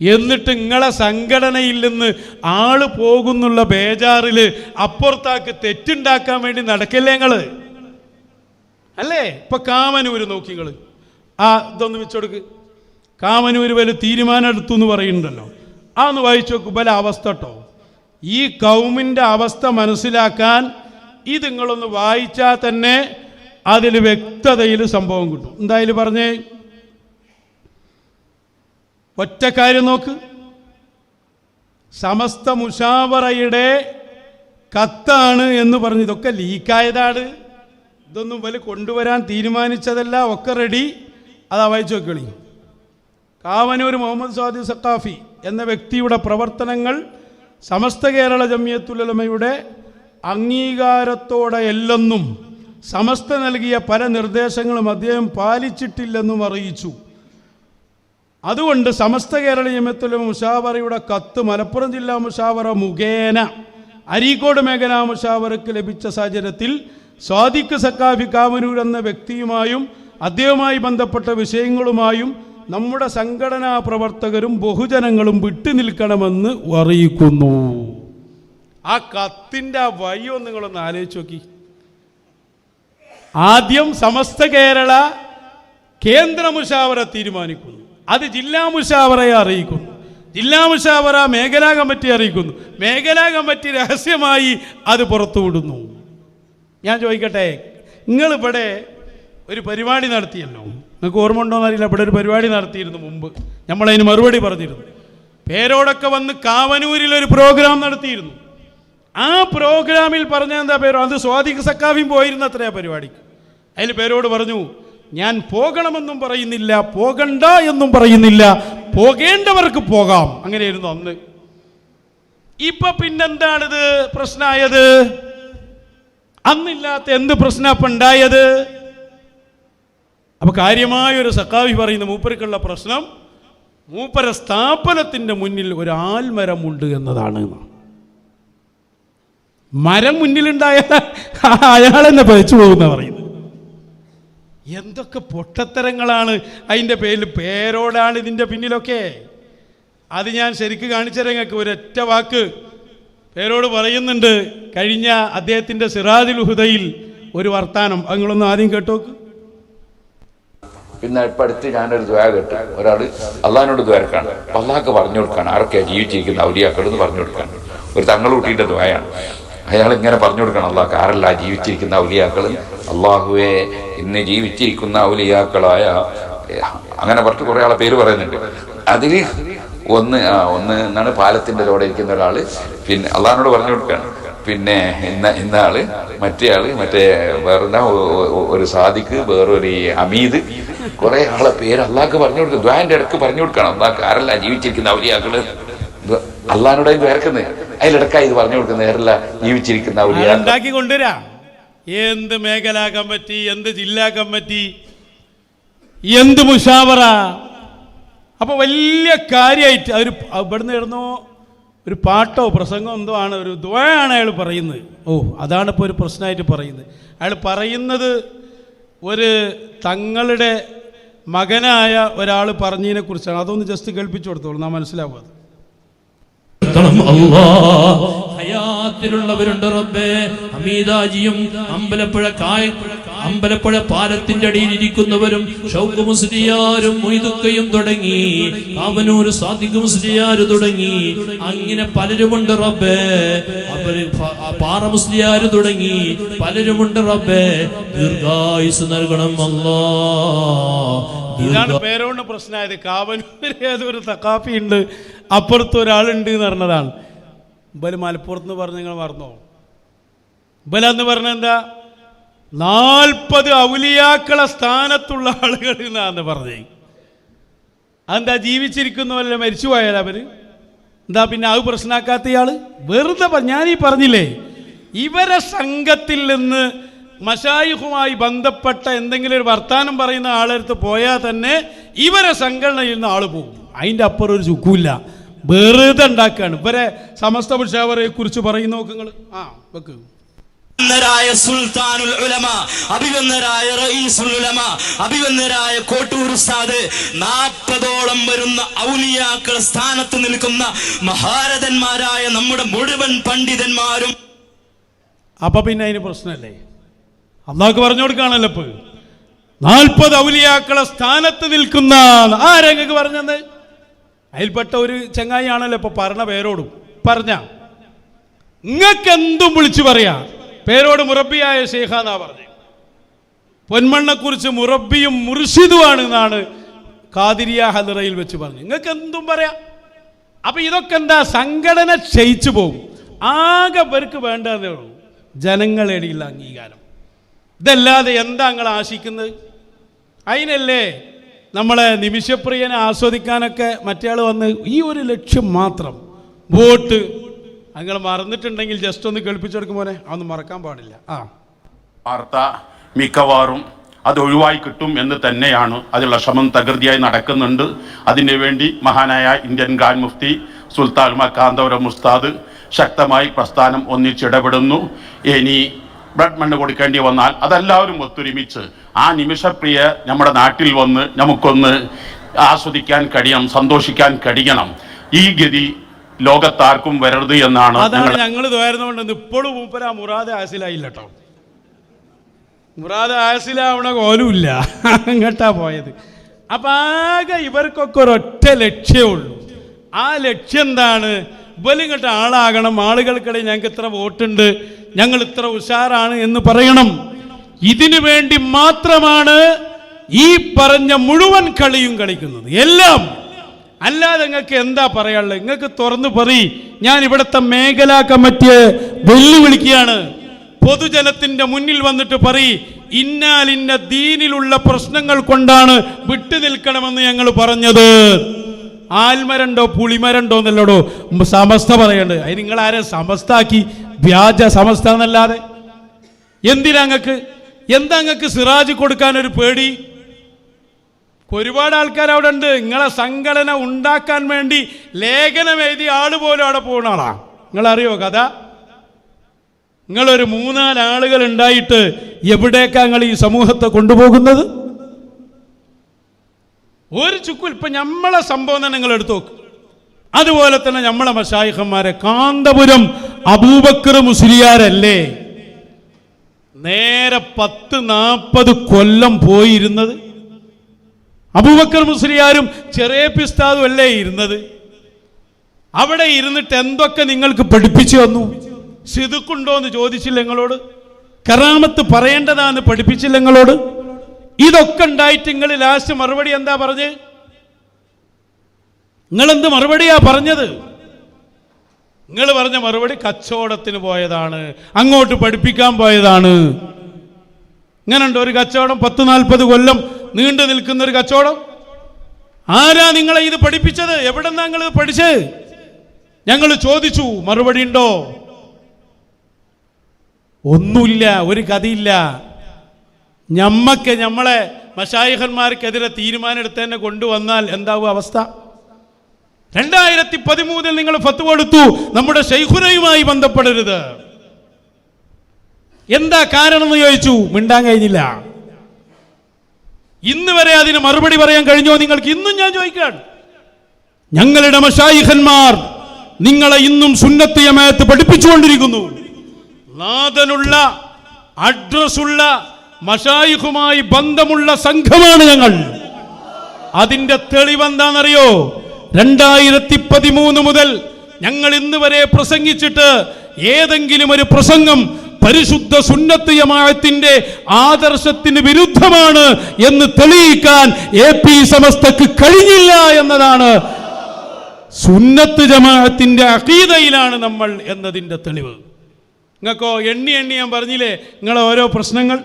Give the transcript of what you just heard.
എന്നിട്ട് നിങ്ങളെ സംഘടനയിൽ നിന്ന് ആൾ പോകുന്നുള്ള ബേജാറിൽ അപ്പുറത്താക്ക് തെറ്റുണ്ടാക്കാൻ വേണ്ടി നടക്കല്ലേ നിങ്ങൾ അല്ലേ? ഇപ്പൊ കാമനൂര് നോക്കി നിങ്ങൾ ആ ഇതൊന്ന് വെച്ചെടുക്ക്. കാമനൂര് വല്ല തീരുമാനം എടുത്തു എന്ന് പറയുന്നുണ്ടല്ലോ. ആ ഒന്ന് വായിച്ചു നോക്കും. ബല അവസ്ഥ കേട്ടോ ഈ കൗമിന്റെ അവസ്ഥ മനസ്സിലാക്കാൻ ഇത് നിങ്ങളൊന്ന് വായിച്ചാൽ തന്നെ അതിൽ വ്യക്തതയിൽ സംഭവം കിട്ടും. എന്തായാലും പറഞ്ഞേ? ഒറ്റ കാര്യം നോക്ക്. സമസ്ത മുഷാവറയുടെ കത്താണ് എന്ന് പറഞ്ഞു. ഇതൊക്കെ ലീക്കായതാണ്. ഇതൊന്നും വലിയ കൊണ്ടുവരാൻ തീരുമാനിച്ചതല്ല. ഒക്കെ റെഡി അത് വായിച്ചു വെക്കളി കാവനൂർ മുഹമ്മദ് സാദി സക്കാഫി എന്ന വ്യക്തിയുടെ പ്രവർത്തനങ്ങൾ സമസ്ത കേരള ജമിയത്തുലമയുടെ അംഗീകാരത്തോടെയല്ലെന്നും സമസ്ത നൽകിയ പല നിർദ്ദേശങ്ങളും അദ്ദേഹം പാലിച്ചിട്ടില്ലെന്നും അറിയിച്ചു. അതുകൊണ്ട് സമസ്ത കേരള നിയമത്തിലെ മുഷാവറയുടെ കത്ത് മലപ്പുറം ജില്ലാ മുഷാവറ മുഖേന അരീക്കോട് മേഖലാ മുഷാവറയ്ക്ക് ലഭിച്ച സാഹചര്യത്തിൽ സ്വാദിഖ് സക്കാഫി കാമനൂർ എന്ന വ്യക്തിയുമായും അദ്ദേഹവുമായി ബന്ധപ്പെട്ട വിഷയങ്ങളുമായും നമ്മുടെ സംഘടനാ പ്രവർത്തകരും ബഹുജനങ്ങളും വിട്ടുനിൽക്കണമെന്ന് അറിയിക്കുന്നു. ആ കത്തിന്റെ ആ വഴിയോ നിങ്ങളൊന്ന് ആലോചിച്ച് നോക്കി. ആദ്യം സമസ്ത കേരള കേന്ദ്ര മുഷാവറ തീരുമാനിക്കുന്നു. അത് ജില്ലാ മുഷാവറയെ അറിയിക്കുന്നു. ജില്ലാ മുഷാവറ മേഖലാ കമ്മിറ്റി അറിയിക്കുന്നു. മേഖലാ കമ്മിറ്റി രഹസ്യമായി അത് പുറത്തുവിടുന്നു. ഞാൻ ചോദിക്കട്ടെ നിങ്ങളിവിടെ ഒരു പരിപാടി നടത്തിയല്ലോ? നിങ്ങൾക്ക് ഓർമ്മ ഉണ്ടോ എന്നറിയില്ല ഇവിടെ ഒരു പരിപാടി നടത്തിയിരുന്നു മുമ്പ്. നമ്മളതിന് മറുപടി പറഞ്ഞിരുന്നു. പേരോടൊക്കെ വന്ന് കാവനൂരിൽ ഒരു പ്രോഗ്രാം നടത്തിയിരുന്നു. ആ പ്രോഗ്രാമിൽ പറഞ്ഞ എന്താ പേരോ? അത് സ്വാതിക് പോയിരുന്നത്രേ പരിപാടിക്ക്. അതിൽ പേരോട് പറഞ്ഞു ഞാൻ പോകണമെന്നും പറയുന്നില്ല പോകണ്ട എന്നും പറയുന്നില്ല പോകേണ്ടവർക്ക് പോകാം. അങ്ങനെയായിരുന്നു അന്ന്. ഇപ്പൊ പിന്നെന്താണിത് പ്രശ്നമായത് അന്നില്ലാത്ത എന്ത് പ്രശ്നം അപ്പൊ ഉണ്ടായത്? അപ്പൊ കാര്യമായ ഒരു സക്കാവി പറയുന്ന മൂപ്പർക്കുള്ള പ്രശ്നം മൂപ്പര സ്ഥാപനത്തിന്റെ മുന്നിൽ ഒരു ആൽമരമുണ്ട് എന്നതാണ്. മരം മുന്നിലുണ്ടായ അയാളെന്നെ പഴിച്ചു പോകുന്ന പറയുന്നത്. എന്തൊക്കെ പൊട്ടത്തരങ്ങളാണ് അതിന്റെ പേരിൽ പേരോടാണ് ഇതിന്റെ പിന്നിലൊക്കെ. അത് ഞാൻ ശരിക്ക് കാണിച്ചുതരാം നിങ്ങൾക്ക് ഒരൊറ്റ വാക്ക്. പേരോട് പറയുന്നുണ്ട് കഴിഞ്ഞ അദ്ദേഹത്തിന്റെ സിറാജുൽ ഹുദയിൽ ഒരു വർത്താനം. നിങ്ങളൊന്ന് ആദ്യം കേട്ടോക്ക്. പിന്നെ ഇപ്പം അടുത്ത് ഞാനൊരു ദ്വാര കേട്ടു. ഒരാൾ അള്ളഹാനോട് ദ്വാരക്കാണ് അള്ളാഹ്ക്ക് പറഞ്ഞു കൊടുക്കാണ്. ആരൊക്കെയാണ് ജീവിച്ചിരിക്കുന്ന ഔലിയാക്കൾ എന്ന് പറഞ്ഞു കൊടുക്കാണ്. ഒരു തങ്ങൾ കുട്ടീന്റെ ദ്വായാണ് അയാൾ ഇങ്ങനെ പറഞ്ഞു കൊടുക്കണം. അള്ളാഹ് കാരല്ല ജീവിച്ചിരിക്കുന്ന ഔലിയാക്കൾ അള്ളാഹുവെ ഇന്ന് ജീവിച്ചിരിക്കുന്ന ഔലിയാക്കളായ അങ്ങനെ പറഞ്ഞിട്ട് കുറേ ആളെ പേര് പറയുന്നുണ്ട്. അതിൽ ഒന്ന് ആ ഒന്ന് എന്നാണ് പാലത്തിന്റെ ലോടെ ഇരിക്കുന്ന ഒരാൾ പിന്നെ അള്ളഹാനോട് പറഞ്ഞു കൊടുക്കുകയാണ്. പിന്നെ ഇന്ന ഇന്ന ആൾ മറ്റേ ആൾ മറ്റേ ഒ- ഒരു സാദിക്ക് വേറൊരു അമീദ് കുറെ ആളെ പേര് അള്ളാഹ്ക്ക് പറഞ്ഞു കൊടുക്കും ദ്വാന്റെ ഇടയ്ക്ക് പറഞ്ഞു കൊടുക്കണം. അള്ളാഹ് ആരല്ല ജീവിച്ചിരിക്കുന്ന ഔലിയാക്കൾ. അള്ളഹാനോട് വേർക്കുന്നത് അതിലിടക്കായി ഇത് പറഞ്ഞു കൊടുക്കുന്നത് ആരല്ല ജീവിച്ചിരിക്കുന്ന ഔലിയാക്കൾ ഉണ്ടാക്കി കൊണ്ടുവരാ എന്ത് മേഖലാ കമ്മിറ്റി എന്ത് ജില്ലാ കമ്മിറ്റി എന്ത് മുഷാവറ. അപ്പൊ വലിയ കാര്യമായിട്ട് അവർ ഇവിടുന്ന് ഇടുന്നോ ഒരു പാട്ടോ പ്രസംഗമോ എന്തോ ആണ് ഒരു ദ്വയാണ് അയാൾ പറയുന്നത്. ഓ അതാണ് ഇപ്പോൾ ഒരു പ്രശ്നമായിട്ട് പറയുന്നത്. അയാൾ പറയുന്നത് ഒരു തങ്ങളുടെ മകനായ ഒരാൾ പറഞ്ഞതിനെ കുറിച്ചാണ് അതൊന്ന് ജസ്റ്റ് കേൾപ്പിച്ചു കൊടുത്തോളൂ നാ മനസ്സിലാവും അത്. നിർത്തണം ഹയാത്തിലുള്ളവരുണ്ട് റബ്ബേ. ഹമീദാജിയും അമ്പലപ്പുഴ കായ അമ്പലപ്പുഴ പാലത്തിന്റെ അടിയിൽ ഇരിക്കുന്നവരും ഷൗഖു മുസ്ലിയാരും മൊയ്തുക്കയും തുടങ്ങി. അവനൂര് സാദിഖ് മുസ്ലിയാര് തുടങ്ങി. അങ്ങനെ പലരുമുണ്ട് റബ്ബേ. അവർ പാറ മുസ്ലിയാര് തുടങ്ങി. പലരുമുണ്ട് റബ്ബേ. ദീർഘായുസ് നൽകണം അല്ലാ. ഇതാണ് പേരോണ്ട് പ്രശ്നമായത്. കാവനൂര് ഏതൊരു തക്കാപ്പി ഉണ്ട് അപ്പുറത്ത് ഒരാളുണ്ട് എന്ന് പറഞ്ഞതാണ്. ഇബൽ മലപ്പുറത്ത് നിന്ന് പറഞ്ഞ് നിങ്ങൾ മറന്നോ? ഇബലന്ന് പറഞ്ഞ എന്താ? നാൽപ്പത് ഔലിയാക്കളെ സ്ഥാനത്തുള്ള ആളുകൾ എന്നാന്ന് പറഞ്ഞേ അതെന്താ ജീവിച്ചിരിക്കുന്നവരല്ല മരിച്ചു പോയാൽ അവർ? എന്താ പിന്നെ അത് പ്രശ്നമാക്കാത്ത ആൾ വെറുതെ ഞാൻ ഞാനീ പറഞ്ഞില്ലേ ഇവരെ സംഘത്തിൽ നിന്ന് മഷായിഹുമായി ബന്ധപ്പെട്ട എന്തെങ്കിലും ഒരു വർത്താനം പറയുന്ന ആളെടുത്ത് പോയാൽ തന്നെ ഇവരെ സംഘടനയിൽ നിന്ന് ആൾ പോകും. അതിന്റെ അപ്പുറം ഒരു സുഖമില്ല വെറുതെ ഉണ്ടാക്കുകയാണ് ഇവരെ സമസ്ത മുഷാവറയെ കുറിച്ച് പറയുന്ന നോക്കുങ്ങൾ. ആ വെക്ക്. അഭിവന്ദരായ സുൽത്താനുൽ ഉലമ അഭിവന്ദരായ റഈസുൽ ഉലമ അഭിവന്ദരായ കോട്ടൂർ ഉസ്താദ് നാൽപ്പതോളം വരുന്ന ഔലിയാക്കൾ സ്ഥാനത്ത് നിൽക്കുന്ന മഹാരഥന്മാരായ നമ്മുടെ മുഴുവൻ പണ്ഡിതന്മാരും. അപ്പൊ പിന്നെ അതിന് പ്രശ്നമല്ലേ അള്ളാഹ്ക്ക് പറഞ്ഞു കൊടുക്കുകയാണല്ലോ ഇപ്പൊ നാൽപ്പത് ഔലിയാക്കളെ സ്ഥാനത്ത് നിൽക്കുന്ന ആ ആരെങ്ങൾക്ക് പറഞ്ഞത് അതിൽപ്പെട്ട ഒരു ചങ്ങായി ആണല്ലോ ഇപ്പൊ പറഞ്ഞ പേരോടും. പറഞ്ഞ. നിങ്ങൾക്ക് എന്തും വിളിച്ചു പറയാ. പേരോട് മുറബിയായ ഷെയ്ഖ എന്നാ പറഞ്ഞു പൊന്മണ്ണെക്കുറിച്ച് മുറബിയും മുർഷിദുമാണ് എന്നാണ് കാതിരിയ ഹലറയിൽ വെച്ച് പറഞ്ഞു. നിങ്ങൾക്ക് എന്തും പറയാം. അപ്പൊ ഇതൊക്കെ എന്താ? സംഘടന ക്ഷയിച്ചു പോകും. ആകെ പേർക്ക് വേണ്ടതേ ഉള്ളൂ. ജനങ്ങളിടയിൽ അംഗീകാരം. ഇതല്ലാതെ എന്താ നിങ്ങൾ ആശിക്കുന്നത്? അതിനല്ലേ നമ്മളെ നിമിഷപ്രിയനെ ആസ്വദിക്കാനൊക്കെ മറ്റേ വന്ന് ഈ ഒരു ലക്ഷ്യം മാത്രം വോട്ട്. നിങ്ങൾ മറന്നിട്ടുണ്ടെങ്കിൽ ജസ്റ്റ് ഒന്ന് കേൾപ്പിച്ചെടുക്കും പോലെ അതൊന്നും മറക്കാൻ പാടില്ല. ആ. വാർത്ത മിക്കവാറും അത് ഒഴിവായി കിട്ടും എന്ന് തന്നെയാണ് അതിലുള്ള ശ്രമം തകൃതിയായി നടക്കുന്നുണ്ട്. അതിനു വേണ്ടി മഹാനായ ഇന്ത്യൻ ഖാൻ മുഫ്തി സുൽത്താൻ മക്കാന്തപുരം മുസ്താദ് ശക്തമായി പ്രസ്ഥാനം ഒന്നിച്ചിടപെടുന്നു. ഇനി ബ്ലഡ് മണ്ണ് കൊടുക്കേണ്ടി വന്നാൽ അതെല്ലാവരും ഒത്തൊരുമിച്ച് ആ നിമിഷപ്രിയ നമ്മുടെ നാട്ടിൽ വന്ന് നമുക്കൊന്ന് ആസ്വദിക്കാൻ കഴിയണം സന്തോഷിക്കാൻ കഴിയണം. ഈ ഗതി ലോകത്താർക്കും വരരുത് എന്നാണ് ഞങ്ങൾ ഇപ്പോഴും മൂപ്പര മുറാദ് ആസിലായില്ല കേട്ടോ മുറാദ് ആസിലാവണ കോലുമില്ല. അങ്ങട്ടാ പോയത്. അപ്പൊ ആകെ ഇവർക്കൊക്കെ ഒരൊറ്റ ലക്ഷ്യമുള്ളൂ ആ ലക്ഷ്യം എന്താണ്? ഇവലിങ്ങോട്ട് ആളാകണം. ആളുകൾക്കിടയിൽ ഞങ്ങൾക്ക് ഇത്ര വോട്ടുണ്ട്. ഞങ്ങൾ ഇത്ര ഉഷാറാണ് എന്ന് പറയണം. ഇതിനു വേണ്ടി മാത്രമാണ് ഈ പറഞ്ഞ മുഴുവൻ കളിയും കളിക്കുന്നത്. എല്ലാം. അല്ലാതെ നിങ്ങൾക്ക് എന്താ പറയാനുള്ളത്? നിങ്ങൾക്ക് തുറന്നു പറയും. ഞാൻ ഇവിടുത്തെ മേഖലാ കമ്മിറ്റിയെ വെല്ലുവിളിക്കുകയാണ്. പൊതുജനത്തിന്റെ മുന്നിൽ വന്നിട്ട് പറയും. ഇന്നാലിന്ന ദീനിലുള്ള പ്രശ്നങ്ങൾ കൊണ്ടാണ് വിട്ടു നിൽക്കണമെന്ന് ഞങ്ങൾ പറഞ്ഞത്. ആൽമരണ്ടോ പുളിമരണ്ടോ എന്നല്ലോടോ സമസ്ത പറയണ്ട്. അതിന് നിങ്ങൾ ആരെ സമസ്താക്കി വ്യാജ സമസ്ത എന്നല്ലാതെ. എന്തിനാ അങ്ങക്ക്? എന്താ അങ്ങക്ക് സിറാജ് കൊടുക്കാൻ ഒരു പേടി? ഒരുപാട് ആൾക്കാർ അവിടെ ഉണ്ട്. നിങ്ങളെ സംഘടന ഉണ്ടാക്കാൻ വേണ്ടി ലേഖനം എഴുതി ആൾ പോലും അവിടെ പോകുന്ന ആളാ. നിങ്ങൾ അറിയോ കഥ? നിങ്ങളൊരു മൂന്നാൽ ആളുകൾ ഉണ്ടായിട്ട് എവിടേക്കാ നിങ്ങൾ ഈ സമൂഹത്തെ കൊണ്ടുപോകുന്നത്? ഒരു ചുക്കു ഇപ്പൊ നമ്മളെ സംഭവം തന്നെ നിങ്ങൾ എടുത്തു നോക്ക്. അതുപോലെ തന്നെ നമ്മളെ മഷായിഹന്മാരെ കാന്തപുരം അബൂബക്കർ മുസ്ലിയാരല്ലേ? നേരെ പത്ത് നാൽപ്പത് കൊല്ലം പോയിരുന്നത്. അബൂബക്കർ മുസ്ലിയാരും ചെറിയ പിസ്താദും അല്ലേ ഇരുന്നത്? അവിടെ ഇരുന്നിട്ട് എന്തൊക്കെ നിങ്ങൾക്ക് പഠിപ്പിച്ചു തന്നു? സിതുക്കുണ്ടോ എന്ന് ചോദിച്ചില്ല നിങ്ങളോട്? കറാമത്ത് പറയേണ്ടതാന്ന് പഠിപ്പിച്ചില്ല നിങ്ങളോട്? ഇതൊക്കെ ഉണ്ടായിട്ട് നിങ്ങൾ ലാസ്റ്റ് മറുപടി എന്താ പറഞ്ഞ്? നിങ്ങൾ എന്ത് മറുപടിയാ പറഞ്ഞത്? നിങ്ങൾ പറഞ്ഞ മറുപടി കച്ചവടത്തിന് പോയതാണ്. അങ്ങോട്ട് പഠിപ്പിക്കാൻ പോയതാണ്. ഇങ്ങനുണ്ട് ഒരു കച്ചവടം പത്ത് നാൽപ്പത് കൊല്ലം നീണ്ടു നിൽക്കുന്ന ഒരു കച്ചവടം. ആരാ നിങ്ങളെ ഇത് പഠിപ്പിച്ചത്? എവിടെ നിന്നാ നിങ്ങൾ പഠിച്ച്? ഞങ്ങൾ ചോദിച്ചു മറുപടി ഉണ്ടോ? ഒന്നുമില്ല ഒരു കഥയില്ല ഞമ്മക്ക് ഞമ്മളെ മഷായിഹന്മാർക്കെതിരെ തീരുമാനം എടുത്ത് തന്നെ കൊണ്ടുവന്നാൽ എന്താവും അവസ്ഥ? രണ്ടായിരത്തി പതിമൂന്നിൽ നിങ്ങൾ ഫത്ത് കൊടുത്തു നമ്മുടെ ഷെയ്ഖുനയുമായി ബന്ധപ്പെടരുത്. എന്താ കാരണം എന്ന് ചോദിച്ചു? മിണ്ടാൻ കഴിഞ്ഞില്ല. ഇന്ന് വരെ അതിന് മറുപടി പറയാൻ കഴിഞ്ഞോ? നിങ്ങൾക്ക് ഇന്നും ഞാൻ ചോദിക്കാൻ ഞങ്ങളുടെ മഷായിഹന്മാർ നിങ്ങളെ ഇന്നും സുന്നത്ത് യമയത്ത് പഠിപ്പിച്ചുകൊണ്ടിരിക്കുന്നു. നാഥനുള്ള അഡ്രസ്സുള്ള മഷായിഖുമായി ബന്ധമുള്ള സംഘമാണ് ഞങ്ങൾ. അതിന്റെ തെളിവെന്താണെന്നറിയോ രണ്ടായിരത്തി പതിമൂന്ന് മുതൽ ഞങ്ങൾ ഇന്ന് വരെ പ്രസംഗിച്ചിട്ട് ഏതെങ്കിലും ഒരു പ്രസംഗം പരിശുദ്ധ സുന്നത്ത് ജമാഅത്തിന്റെ ആദർശത്തിന് വിരുദ്ധമാണ് എന്ന് തെളിയിക്കാൻ എ പി സമസ്തക്ക് കഴിഞ്ഞില്ല എന്നതാണ്. സുന്നത്ത് ജമാഅത്തിന്റെ അഖീദയിലാണ് നമ്മൾ എന്നതിന്റെ തെളിവ്. നിങ്ങൾക്കോ എണ്ണി എണ്ണി ഞാൻ പറഞ്ഞില്ലേ? നിങ്ങളെ ഓരോ പ്രശ്നങ്ങൾ